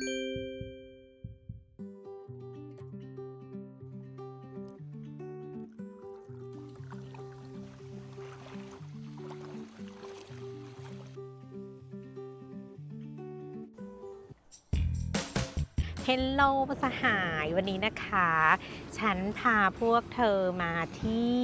เฮลโลสหายวันนี้นะคะ ฉันพาพวกเธอมาที่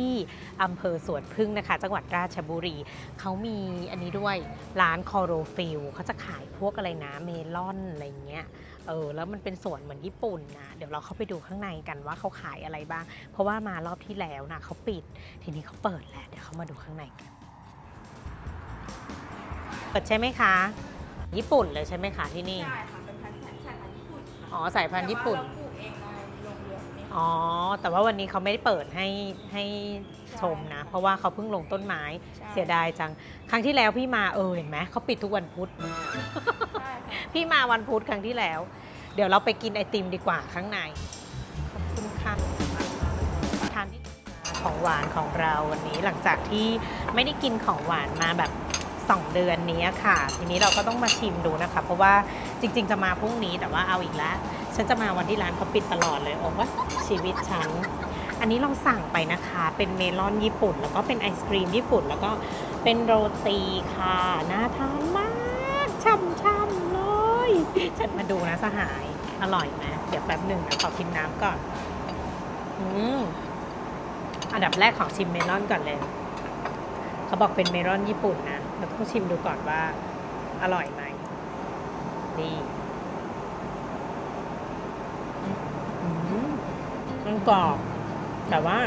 อำเภอสวนพึ่งนะคะ จังหวัดราชบุรี เขามีอันนี้ด้วยร้านคอโรฟิลเขาจะขายพวกอะไรนะเมลอนอะไรเงี้ยเออแล้วมันเป็นสวนเหมือนญี่ปุ่นนะเดี๋ยวเราเข้าไปดูข้างในกันว่าเขาขายอะไรบ้าง เพราะว่ามารอบที่แล้วนะเขาปิด ทีนี้เขาเปิดแล้วเดี๋ยวเขามาดูข้างในกันเปิดใช่ไหมคะ ญี่ปุ่นเลยใช่ไหมคะที่นี่ใช่ค่ะเป็นพันธุ์สายพันธุ์ญี่ปุ่นค่ะอ๋อสายพันธุ์ญี่ปุ่น แต่ว่าเราปลูกเองในโรงเรื อนนี่ค่ะอ๋อ แต่ว่าวันนี้เขาไม่ได้เปิดให้ให้ชมนะ เพราะว่าเขาเพิ่งลงต้นไม้ใช่ เสียดายจัง ครั้งที่แล้วพี่มาเออเห็นไหมเขาปิดทุกวันพุธ ใช่ค่ะ พี่มาวันพุธครั้งที่แล้ว เดี๋ยวเราไปกินไอติมดีกว่าข้างใน ขอบคุณค่ะทานที่ของหวานของเราวันนี้หลังจากที่ไม่ได้กินของหวานมาแบบ2เดือนนี้ค่ะ ทีนี้เราก็ต้องมาชิมดูนะคะ เพราะว่าจริง ๆ จะมาพรุ่งนี้แต่ว่าเอาอีกแล้ว ฉันจะมาวันที่ร้านเขาปิดตลอดเลยโอ้ว่าชีวิตฉัน อันนี้เราสั่งไปนะคะ เป็นเมลอนญี่ปุ่น แล้วก็เป็นไอศครีมญี่ปุ่น แล้วก็เป็นโรตีค่ะน่าทานมากช่ำๆเลยฉันมาดูนะสหาย อร่อยไหมเดี๋ยวแป๊บหนึ่งนะขอกินน้ำก่อน อืมอันดับแรกของชิมเมลอนก่อนเลย เขาบอกเป็นเมลอนญี่ปุ่นนะเราต้องชิมดูก่อนว่า อร่อยไหมนี่ มันกรอบ แต่ว่า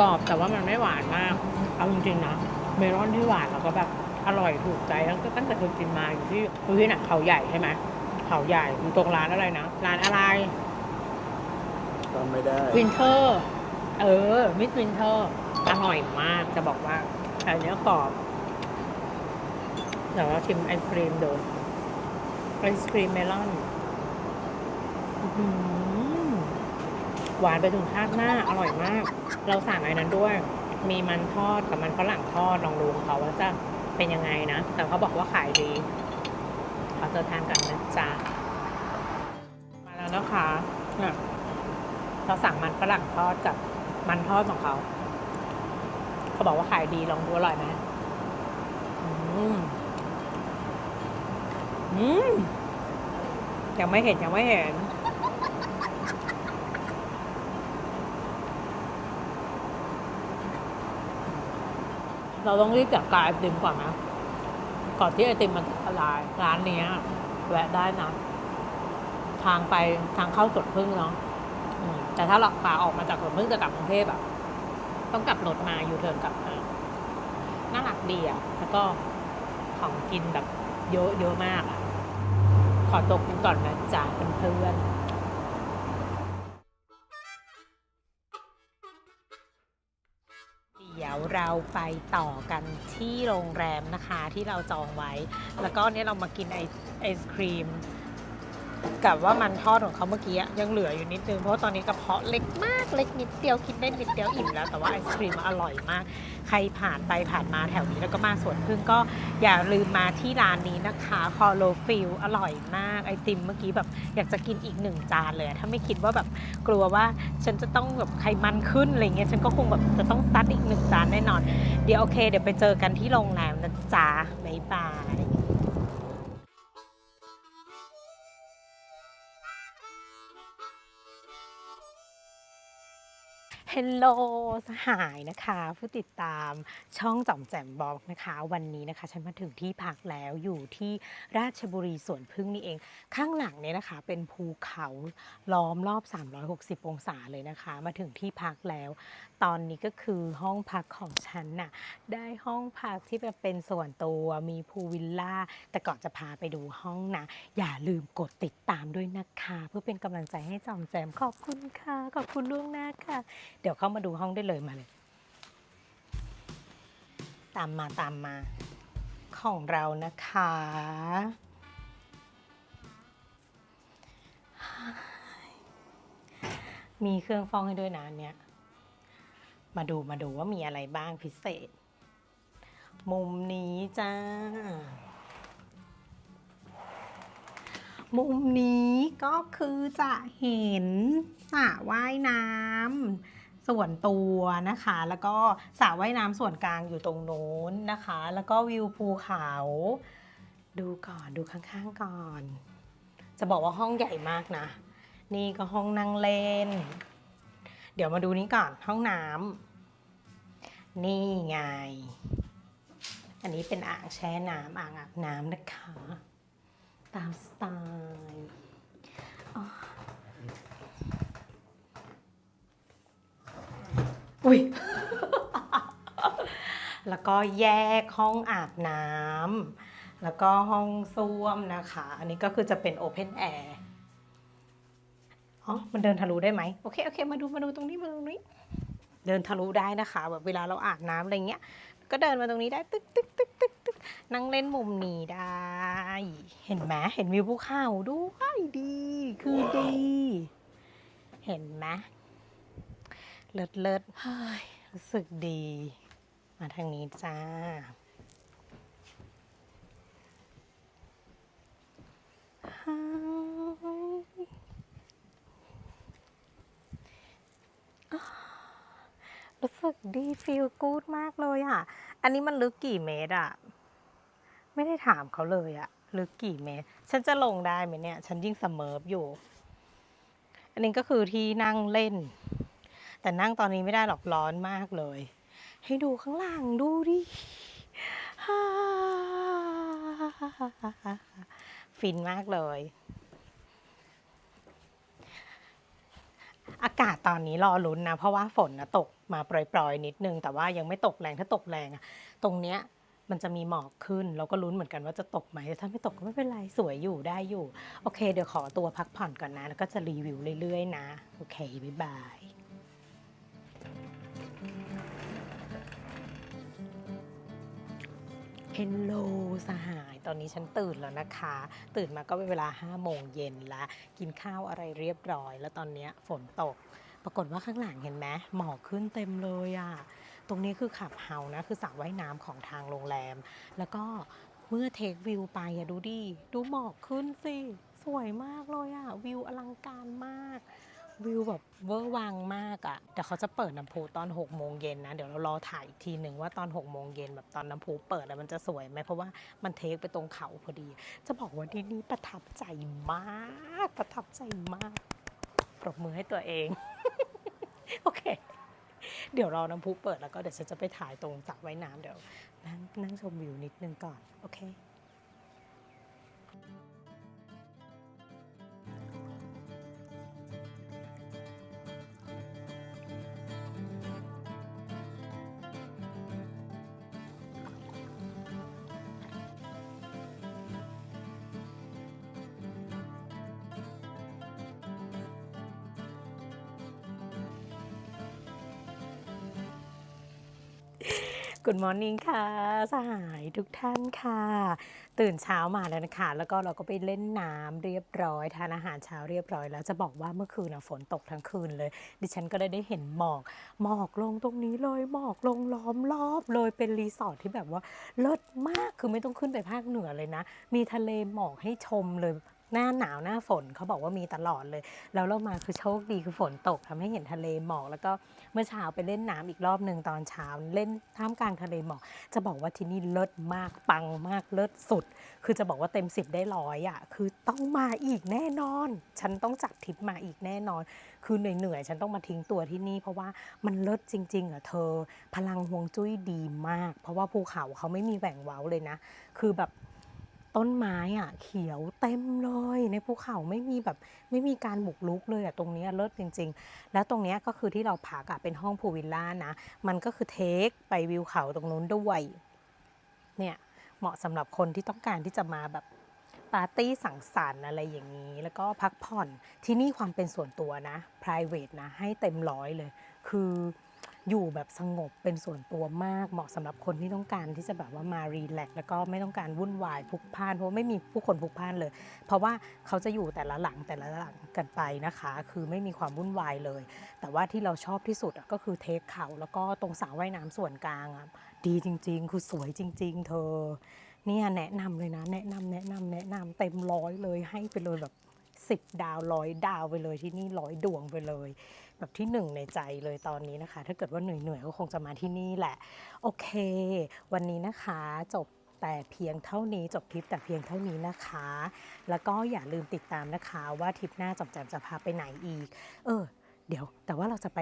กรอบแต่ว่ามันไม่หวานมาก เอาจริงๆนะเมลอนที่หวานแล้วก็แบบอร่อยถูกใจตั้งแต่ตั้งแต่เคยกินมาอยู่ที่อยู่ที่ไหนเขาใหญ่ใช่ไหมเขาใหญ่อยู่ตรงร้านอะไรนะร้านอะไรจำไม่ได้วินเทอร์เออมิดวินเทอร์อร่อยมากจะบอกว่าอันเนี้ยกรอบเดี๋ยวเราชิมไอศครีมดูไอศครีมเมลอนอื้อ หวานไปถึงชาติหน้าอร่อยมาก เราสั่งไอ้นั้นด้วย มีมันทอดกับมันฝรั่งทอดลองดูของเขาว่าจะเป็นยังไงนะ แต่เขาบอกว่าขายดีขอตัวทานกันนะจ๊ะมาแล้วนะคะเนี่ยเราสั่งมันฝรั่งทอดกับมันทอดของเขาเขาบอกว่าขายดีลองดูอร่อยไหมอืมอืมยังไม่เห็นยังไม่เห็น เราต้องรีบจัดการไอติมก่อนนะ ก่อนที่ไอติมมันจะละลายร้านเนี้ยแวะได้นะ ทางไปทางเข้าสวนพึ่งเนาะแต่ถ้าเราขาออกมาจากสวนพึ่งจะกลับกรุงเทพอะต้องกลับรถมาอยู่เทิร์นกลับมาน่ารักดีอะแล้วก็ของกินแบบเยอะเยอะมากอะขอตกินก่อนนะจ๊ะเพื่อนๆ ยวเราไปต่อกันที่โรงแรมนะคะที่เราจองไว้ แล้วก็เนี่ยเรามากินไอไอศครีม กับว่ามันทอดของเขาเมื่อกี้ยังเหลืออยู่นิดนึงเพราะาตอนนี้กระเพาะเล็กมากเล็กนิดเดียวกินได้นิดเดียวอิ่มแล้วแต่ว่าไอศครีมอร่อยมาก ใครผ่านไปผ่านมาแถวนี้แล้วก็มาสวนพึ่งก็อย่าลืมมาที่ร้านนี้นะคะคอโลฟิลอร่อยมากไอติมเมื่อกี้แบบอยากจะกินอีกหนึ่งจานเลยถ้าไม่คิดว่าแบบกลัวว่าฉันจะต้องแบบไขมันขึ้นอะไรเงี้ยฉันก็คงแบบจะต้องซัดอีกหนึ่งจานแน่นอน เดี๋ยวโอเค เดี๋ยวไปเจอกันที่โรงแรมนะจ๊ะบ๊ายบาย ฮลโลสหายนะคะ ผู้ติดตามช่องจอมแจมบอกนะคะ วันนี้นะคะ ฉันมาถึงที่พักแล้วอยู่ที่ราชบุรีสวนพึ่งนี่เอง ข้างหลังเนี่ยนะคะ เป็นภูเขาล้อมรอบ 360 องศาเลยนะคะ มาถึงที่พักแล้ว ตอนนี้ก็คือห้องพักของฉันน่ะได้ห้องพักที่แบบเป็นส่วนตัวมีพูลวิลล่า แต่ก่อนจะพาไปดูห้องนะ อย่าลืมกดติดตามด้วยนะคะ เพื่อเป็นกำลังใจให้จอมแจมขอบคุณค่ะ ขอบคุณล่วงหน้าค่ะ เดี๋ยวเข้ามาดูห้องได้เลยมาเลย ตามมาตามมาของเรานะคะ มีเครื่องฟอกให้ด้วยนะเนี่ย มาดูมาดูว่ามีอะไรบ้างพิเศษ มุมนี้จ้า มุมนี้ก็คือจะเห็นสระว่ายน้ำส่วนตัวนะคะ แล้วก็สระว่ายน้ำส่วนกลางอยู่ตรงโน้นนะคะ แล้วก็วิวภูเขา ดูก่อนดูข้างๆก่อน จะบอกว่าห้องใหญ่มากนะ นี่ก็ห้องนั่งเล่นเดี๋ยวมาดูนี้ก่อนห้องน้ำ นี่ไง อันนี้เป็นอ่างแช่น้ำอ่างอาบน้ำนะคะ ตามสไตล์อุ้ย แล้วก็แยกห้องอาบน้ำ แล้วก็ห้องส้วมนะคะ อันนี้ก็คือจะเป็นโอเพนแอร์ อ๋อ มันเดินทะลุได้ไหม โอเค โอเค มาดู มาดูตรงนี้ มาดูตรงนี้ เดินทะลุได้นะคะ แบบเวลาเราอาบน้ำอะไรเงี้ย ก็เดินมาตรงนี้ได้ตึ๊กตึ๊กตึ๊กตึ๊กตึ๊กนั่งเล่นมุมนี้ได้ เห็นไหมเห็นวิวภูเขาด้วยดี คือดี เห็นไหมเลิศเลิศเฮ้ยรู้สึกดี มาทางนี้จ้า รู้ สึกดีฟีลกู๊ดมากเลยอะ อันนี้มันลึกกี่เมตรอะ ไม่ได้ถามเขาเลยอะ ลึกกี่เมตร ฉันจะลงได้ไหมเนี่ย ฉันยิ่งเสมออยู่ อันนี้ก็คือที่นั่งเล่น แต่นั่งตอนนี้ไม่ได้หรอกร้อนมากเลย ให้ดูข้างล่างดูดิฟินมากเลย อากาศตอนนี้รอลุ้นนะ เพราะว่าฝนนะตก มาโปรยๆ นิดนึง แต่ว่ายังไม่ตกแรงถ้าตกแรงอะตรงเนี้ยมันจะมีหมอกขึ้น เราก็ลุ้นเหมือนกันว่าจะตกไหมแต่ถ้าไม่ตกก็ไม่เป็นไรสวยอยู่ได้อยู่ โอเค เดี๋ยวขอตัวพักผ่อนก่อนนะ แล้วก็จะรีวิวเรื่อยๆ นะ โอเค บ๊ายบายเฮลโลสหาย ตอนนี้ฉันตื่นแล้วนะคะ ตื่นมาก็เป็นเวลา5โมงเย็นละ กินข้าวอะไรเรียบร้อย แล้วตอนนี้ฝนตก ปรากฏว่าข้างหลังเห็นไหมหมอกขึ้นเต็มเลยอะ่ะ ตรงนี้คือขับเฮานะ คือสระว่ายน้ำของทางโรงแรม แล้วก็เมื่อเทควิวไปอะดูดิ ดูหมอกขึ้นสิ สวยมากเลยอะวิวอลังการมาก วิวแบบเวอร์วังมากอะ่ะแต่เขาจะเปิดน้ำพุตอน6โมงเย็นนะ เดี๋ยวเรารอถ่ายอีกทีหนึ่งว่าตอน6โมงเย็นแบบตอนน้ำพุเปิดแล้วมันจะสวยไหมเพราะว่ามันเทคไปตรงเขาพอดี จะบอกว่าที่นี่ประทับใจมาก ประทับใจมาก ปรบมือให้ตัวเอง โอเค เดี๋ยวรอน้ำพุเปิดแล้วก็เดี๋ยวฉันจะไปถ่ายตรงสระว่ายน้ำเดี๋ยวนั่งนั่งชมวิวนิดนึงก่อน โอเค Good Morning ค่ะ สหายทุกท่านค่ะ ตื่นเช้ามาแล้วนะคะ แล้วก็เราก็ไปเล่นน้ำเรียบร้อยทานอาหารเช้าเรียบร้อย แล้วจะบอกว่าเมื่อคืนนะฝนตกทั้งคืนเลย ดิฉันก็ได้ได้เห็นหมอก หมอกลงตรงนี้เลยหมอกลงล้อมรอบเลยเป็นรีสอร์ทที่แบบว่าเลิศมากคือไม่ต้องขึ้นไปภาคเหนือเลยนะ มีทะเลหมอกให้ชมเลย หน้าหนาวหน้าฝนเขาบอกว่ามีตลอดเลย แล้วเรามาคือโชคดีคือฝนตกทำให้เห็นทะเลหมอก แล้วก็เมื่อเช้าไปเล่นน้ำอีกรอบหนึ่งตอนเช้าเล่นท่ามกลางทะเลหมอก จะบอกว่าที่นี่เลิศมากปังมากเลิศสุด คือจะบอกว่าเต็มสิบได้ร้อยอะคือต้องมาอีกแน่นอน ฉันต้องจัดทริปมาอีกแน่นอน คือเหนื่อยๆฉันต้องมาทิ้งตัวที่นี่ เพราะว่ามันเลิศจริงๆอะเธอ พลังฮวงจุ้ยดีมาก เพราะว่าภูเขาเขาไม่มีแหว่งเว้าเลยนะ คือแบบ ต้นไม้อะเขียวเต็มเลย ในภูเขาไม่มีแบบไม่มีการบุกรุกเลยอะตรงนี้เลิศจริง ๆ แล้วตรงเนี้ยก็คือที่เราพักอะเป็นห้องพูลวิลล่านะ มันก็คือเทคไปวิวเขาตรงนู้นด้วยเนี่ยเหมาะสำหรับคนที่ต้องการที่จะมาแบบปาร์ตี้สังสรรค์อะไรอย่างนี้ แล้วก็พักผ่อนที่นี่ความเป็นส่วนตัวนะ private นะให้เต็มร้อยเลย คือ อยู่แบบสงบเป็นส่วนตัวมากเหมาะสำหรับคนที่ต้องการที่จะแบบว่ามารีแลกซ์แล้วก็ไม่ต้องการวุ่นวายพลุกพ่าน เพราะไม่มีผู้คนพลุกพ่านเลย เพราะว่าเขาจะอยู่แต่ละหลังแต่ละหลังกันไปนะคะ คือไม่มีความวุ่นวายเลย แต่ว่าที่เราชอบที่สุดก็คือเทคเขาแล้วก็ตรงสระว่ายน้ำส่วนกลางอะดีจริง ๆ คือสวยจริง ๆ เธอเนี่ยแนะนำเลยนะ แนะนำแนะนำแนะนำเต็มร้อยเลยให้ไปเลยแบบสิบดาวร้อยดาวไปเลยที่นี่ร้อยดวงไปเลย แบบที่หนึ่งในใจเลยตอนนี้นะคะ ถ้าเกิดว่าเหนื่อยๆก็คงจะมาที่นี่แหละ โอเค วันนี้นะคะจบแต่เพียงเท่านี้จบทริปแต่เพียงเท่านี้นะคะ แล้วก็อย่าลืมติดตามนะคะว่าทริปหน้าจอมแจมจะพาไปไหนอีก เออ เดี๋ยว แต่ว่าเราจะไป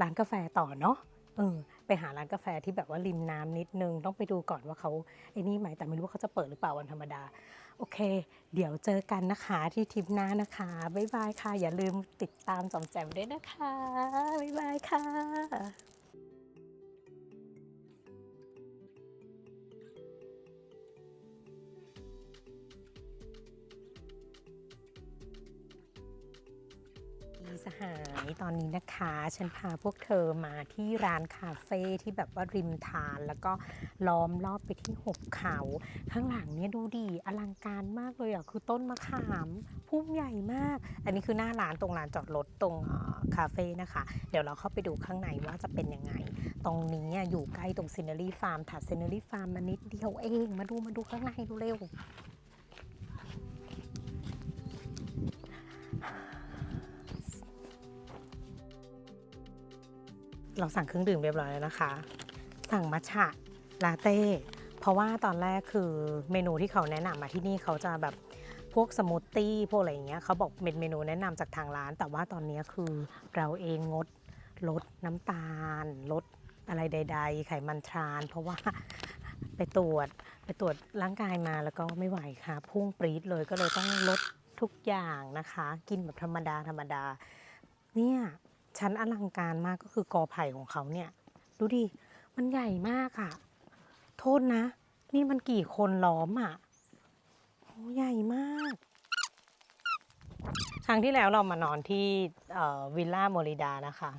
ร้านกาแฟต่อเนาะเออไปหาร้านกาแฟที่แบบว่าริมน้ำนิดนึง ต้องไปดูก่อนว่าเขาไอ้นี่ไหมแต่ไม่รู้ว่าเขาจะเปิดหรือเปล่าวันธรรมดา โอเค เดี๋ยวเจอกันนะคะที่ทริปหน้านะคะ บ๊ายบายค่ะ อย่าลืมติดตามจอมแจมด้วยนะคะ บ๊ายบายค่ะ สหายตอนนี้นะคะ ฉันพาพวกเธอมาที่ร้านคาเฟ่ที่แบบว่าริมทานแล้วก็ล้อมรอบไปที่หุบเขา ข้างหลังเนี่ยดูดีอลังการมากเลยอะคือต้นมะขามพุ่มใหญ่มาก อันนี้คือหน้าร้านตรงลานจอดรถตรงคาเฟ่นะคะ เดี๋ยวเราเข้าไปดูข้างในว่าจะเป็นยังไง ตรงนี้อะอยู่ใกล้ตรงซินเนอรี่ฟาร์มถัดซินเนอรี่ฟาร์มมานิดเดียวเองมาดูมาดูข้างในดูเร็ว เราสั่งเครื่องดื่มเรียบร้อยแล้วนะคะ สั่งมัชฉะลาเต้ เพราะว่าตอนแรกคือเมนูที่เขาแนะนำมาที่นี่เขาจะแบบพวกสมูทตี้พวกอะไรอย่างเงี้ยเขาบอกเป็นเมนูแนะนำจากทางร้าน แต่ว่าตอนนี้คือเราเองงดลดน้ำตาล ลดอะไรใด ๆ ไขมันทราน เพราะว่าไปตรวจไปตรวจร่างกายมาแล้วก็ไม่ไหวค่ะ พุ่งปรี๊ดเลยก็เลยต้องลดทุกอย่างนะคะ กินแบบธรรมดาธรรมดา เนี่ย ชั้นอลังการมากก็คือกอไผ่ของเขาเนี่ย ดูดิ มันใหญ่มากอะโทษนะ นี่มันกี่คนล้อมอะโหใหญ่มากครั้งที่แล้วเรามานอนที่เอ่อวิลล่าโมริดานะคะ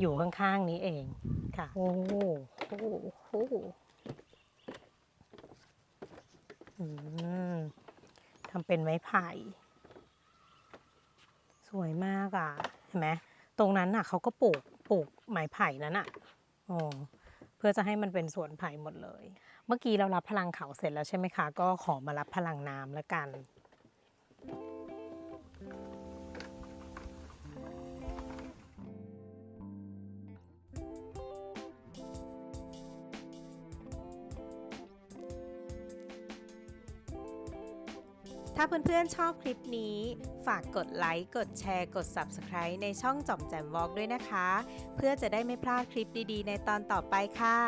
อยู่ข้างๆนี้เองค่ะ โอ้โหโอ้โหอืมทำเป็นไม้ไผ่ สวยมากอะ เห็นไหม ตรงนั้นน่ะเขาก็ปลูกปลูกไม้ไผ่นั้นอะอ๋อเพื่อจะให้มันเป็นสวนไผ่หมดเลย เมื่อกี้เรารับพลังเขาเสร็จแล้วใช่ไหมคะ ก็ขอมารับพลังน้ำแล้วกัน ถ้าเพื่อนๆชอบคลิปนี้ ฝากกดไลค์ กดแชร์ กด Subscribe ในช่องจอมแจมวอล์กด้วยนะคะ เพื่อจะได้ไม่พลาดคลิปดีๆ ในตอนต่อไปค่ะ